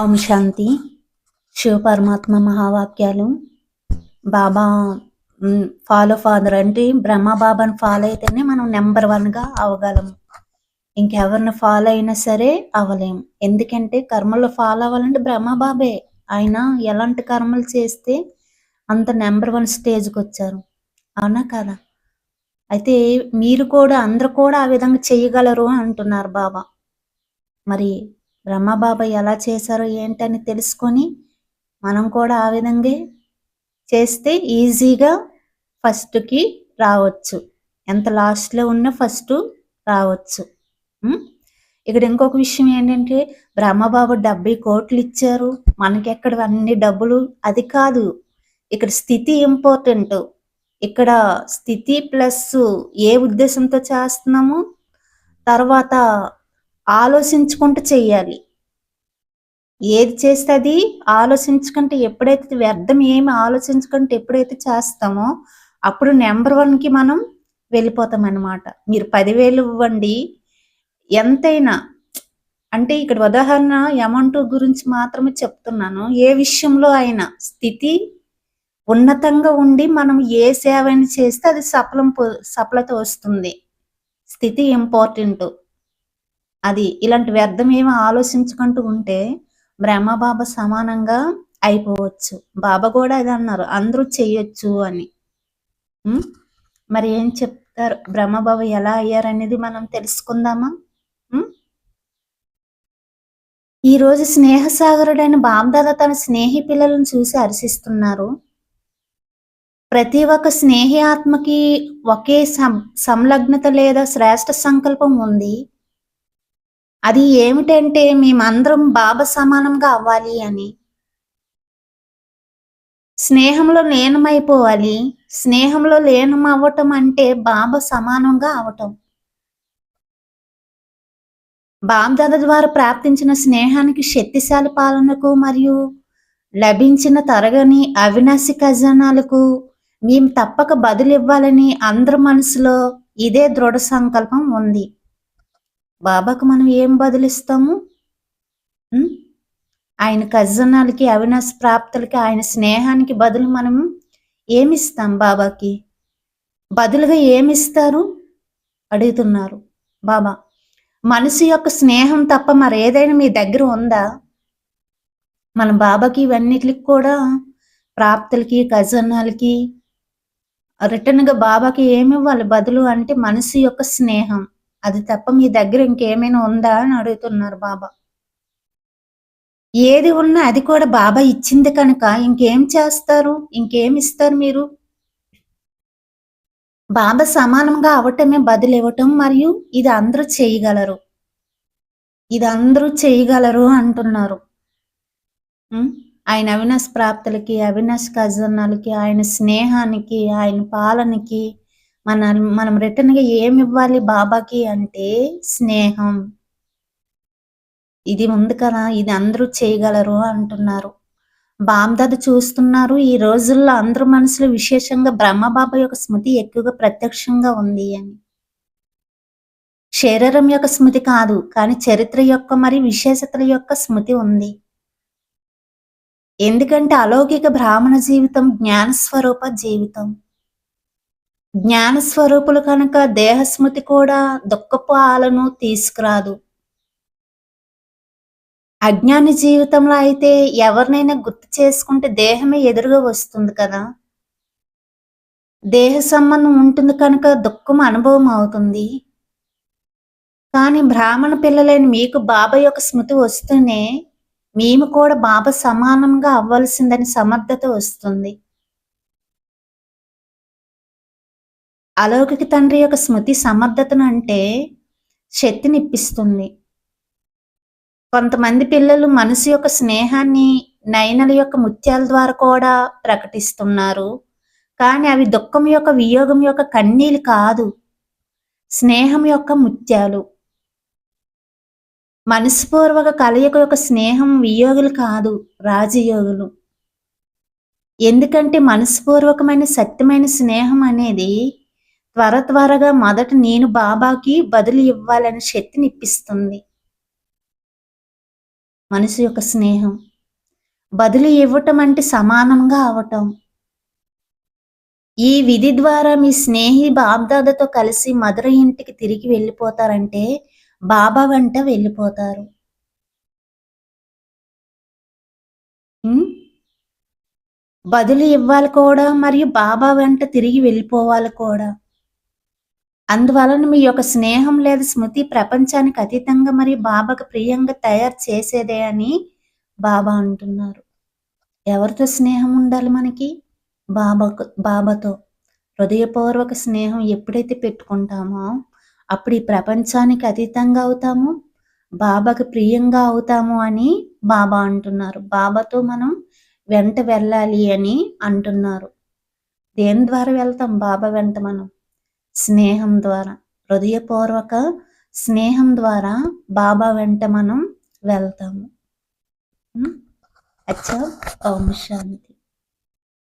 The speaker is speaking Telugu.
ఓం శాంతి. శివ పరమాత్మ మహావాక్యాలు. బాబా ఫాలో ఫాదర్ అంటే బ్రహ్మ బాబాని ఫాలో అయితేనే మనం నెంబర్ వన్గా అవ్వగలము ఇంకెవరిని ఫాలో అయినా సరే అవ్వలేము ఎందుకంటే కర్మలు ఫాలో అవ్వాలంటే బ్రహ్మ బాబే. ఆయన ఎలాంటి కర్మలు చేస్తే అంత నెంబర్ వన్ స్టేజ్కి వచ్చారు. అవునా కదా? అయితే మీరు కూడా అందరు కూడా ఆ విధంగా చేయగలరు అంటున్నారు బాబా. మరి బ్రహ్మబాబా ఎలా చేశారో ఏంటని తెలుసుకొని మనం కూడా ఆ విధంగా చేస్తే ఈజీగా ఫస్ట్కి రావచ్చు. ఎంత లాస్ట్లో ఉన్నా ఫస్ట్ రావచ్చు. ఇక్కడ ఇంకొక విషయం ఏంటంటే బ్రహ్మబాబు డెబ్బై కోట్లు ఇచ్చారు. మనకెక్కడ అన్ని డబ్బులు? అది కాదు. ఇక్కడ స్థితి ఇంపార్టెంట్. ఇక్కడ స్థితి ప్లస్ ఏ ఉద్దేశంతో చేస్తున్నాము? తర్వాత ఆలోచించుకుంటూ చెయ్యాలి ఏది చేస్తే అది ఆలోచించుకుంటే ఎప్పుడైతే వ్యర్థం ఏమి ఆలోచించుకుంటే ఎప్పుడైతే చేస్తామో అప్పుడు నెంబర్ వన్కి మనం వెళ్ళిపోతాం అన్నమాట. మీరు పదివేలు ఇవ్వండి. ఎంతైనా అంటే ఇక్కడ ఉదాహరణ అమౌంట్ గురించి మాత్రమే చెప్తున్నాను. ఏ విషయంలో అయినా స్థితి ఉన్నతంగా ఉండి మనం ఏ సేవని చేస్తే అది సఫలం సఫలత వస్తుంది. స్థితి ఇంపార్టెంట్. అది ఇలాంటి వ్యర్థం ఆలోచించుకుంటూ ఉంటే బ్రహ్మబాబా సమానంగా అయిపోవచ్చు. బాబా కూడా అది అన్నారు అందరూ చెయ్యొచ్చు అని. మరి ఏం చెప్తారు? బ్రహ్మబాబా ఎలా అయ్యారనేది మనం తెలుసుకుందామా? ఈ రోజు స్నేహసాగరుడైన బాబ్దాదా తన స్నేహి పిల్లలను చూసి హర్షిస్తున్నారు ప్రతి ఒక్క స్నేహి ఆత్మకి ఒకే సం సంలగ్నత లేదా శ్రేష్ట సంకల్పం ఉంది. అది ఏమిటంటే మేమందరం బాబా సమానంగా అవ్వాలి అని. స్నేహంలో లీనమైపోవాలి. స్నేహంలో లీనం అవ్వటం అంటే బాబా సమానంగా అవటం బాబ్దాద ద్వారా ప్రాప్తించిన స్నేహానికి శక్తిశాలి పాలనకు మరియు లభించిన తరగని అవినాశి ఖజానాలకు మేము తప్పక బదులు ఇవ్వాలని అందరి మనసులో ఇదే దృఢ సంకల్పం ఉంది. బాబాకు మనం ఏం బదులిస్తాము? ఆయన ఖజనాలకి అవినాశ ప్రాప్తులకి ఆయన స్నేహానికి బదులు మనం ఏమిస్తాం బాబాకి? బదులుగా ఏమిస్తారు? అడుగుతున్నారు బాబా. మనసు యొక్క స్నేహం తప్ప మరేదైనా మీ దగ్గర ఉందా? మన బాబాకి ఇవన్నిటికి కూడా ప్రాప్తులకి ఖజనాలకి రిటర్న్గా బాబాకి ఏమి ఇవ్వాలి బదులు అంటే మనసు యొక్క స్నేహం. అది తప్ప మీ దగ్గర ఇంకేమైనా ఉందా అని అడుగుతున్నారు బాబా. ఏది ఉన్నా అది కూడా బాబా ఇచ్చింది కనుక ఇంకేం చేస్తారు? ఇంకేం ఇస్తారు మీరు? బాబా సమానంగా అవటమే బదులు ఇవ్వటం మరియు ఇది అందరూ చేయగలరు. ఇది అందరూ చేయగలరు అంటున్నారు. ఆయన అవినాశ ప్రాప్తులకి అవినాశ ఖజనాలకి ఆయన స్నేహానికి ఆయన పాలనకి మన మనం రిటర్న్గా ఏమి ఇవ్వాలి బాబాకి అంటే స్నేహం. ఇది ఉంది కదా ఇది అందరూ చేయగలరు అంటున్నారు. బామ్దాద చూస్తున్నారు ఈ రోజుల్లో అందరు మనసులో విశేషంగా బ్రహ్మబాబా యొక్క స్మృతి ఎక్కువగా ప్రత్యక్షంగా ఉంది అని. శరీరం యొక్క స్మృతి కాదు కానీ చరిత్ర యొక్క మరి విశేషతల యొక్క స్మృతి ఉంది. ఎందుకంటే అలౌకిక బ్రాహ్మణ జీవితం జ్ఞాన స్వరూప జీవితం. జ్ఞాన స్వరూపులు కనుక దేహస్మృతి కూడా దుఃఖపు ఆలను తీసుకురాదు. అజ్ఞాని జీవితంలో అయితే ఎవరినైనా గుర్తు చేసుకుంటే దేహమే ఎదురుగా వస్తుంది కదా. దేహ సంబంధం ఉంటుంది కనుక దుఃఖం అనుభవం అవుతుంది. కానీ బ్రాహ్మణ పిల్లలైన మీకు బాబా యొక్క స్మృతి వస్తూనే మేము కూడా బాబా సమానంగా అవ్వాల్సిందని సమర్థత వస్తుంది. అలౌకిక తండ్రి యొక్క స్మృతి సమర్థతను అంటే శక్తిని ఇప్పిస్తుంది కొంతమంది పిల్లలు మనసు యొక్క స్నేహాన్ని నయనల యొక్క ముత్యాల ద్వారా కూడా ప్రకటిస్తున్నారు. కానీ అవి దుఃఖం యొక్క వియోగం యొక్క కన్నీలు కాదు. స్నేహం యొక్క ముత్యాలు. మనస్పూర్వక కలయిక యొక్క స్నేహం వియోగులు కాదు రాజయోగులు. ఎందుకంటే మనస్పూర్వకమైన సత్యమైన స్నేహం అనేది త్వర త్వరగా మొదట నేను బాబాకి బదులు ఇవ్వాలనే శక్తిని ఇప్పిస్తుంది మనసు యొక్క స్నేహం. బదులు ఇవ్వటం అంటే సమానంగా అవటం. ఈ విధి ద్వారా మీ స్నేహి బాబ్దాదతో కలిసి మధుర ఇంటికి తిరిగి వెళ్ళిపోతారంటే బాబా వెంట వెళ్ళిపోతారు. బదులు ఇవ్వాలి కూడా మరియు బాబా వెంట తిరిగి వెళ్ళిపోవాలి కూడా. అందువలన మీ యొక్క స్నేహం లేదా స్మృతి ప్రపంచానికి అతీతంగా మరి బాబాకు ప్రియంగా తయారు చేసేదే అని బాబా అంటున్నారు. ఎవరితో స్నేహం ఉండాలి మనకి? బాబాకు బాబాతో. హృదయపూర్వక స్నేహం ఎప్పుడైతే పెట్టుకుంటామో అప్పుడు ఈ ప్రపంచానికి అతీతంగా అవుతాము బాబాకు ప్రియంగా అవుతాము అని బాబా అంటున్నారు. బాబాతో మనం వెంట వెళ్ళాలి అని అంటున్నారు. దేని ద్వారా వెళ్తాం? బాబా వెంట మనం. స్నేహం ద్వారా హృదయపూర్వక స్నేహం ద్వారా బాబా వెంట మనం వెళ్తాము. అచ్చా ఓం శాంతి.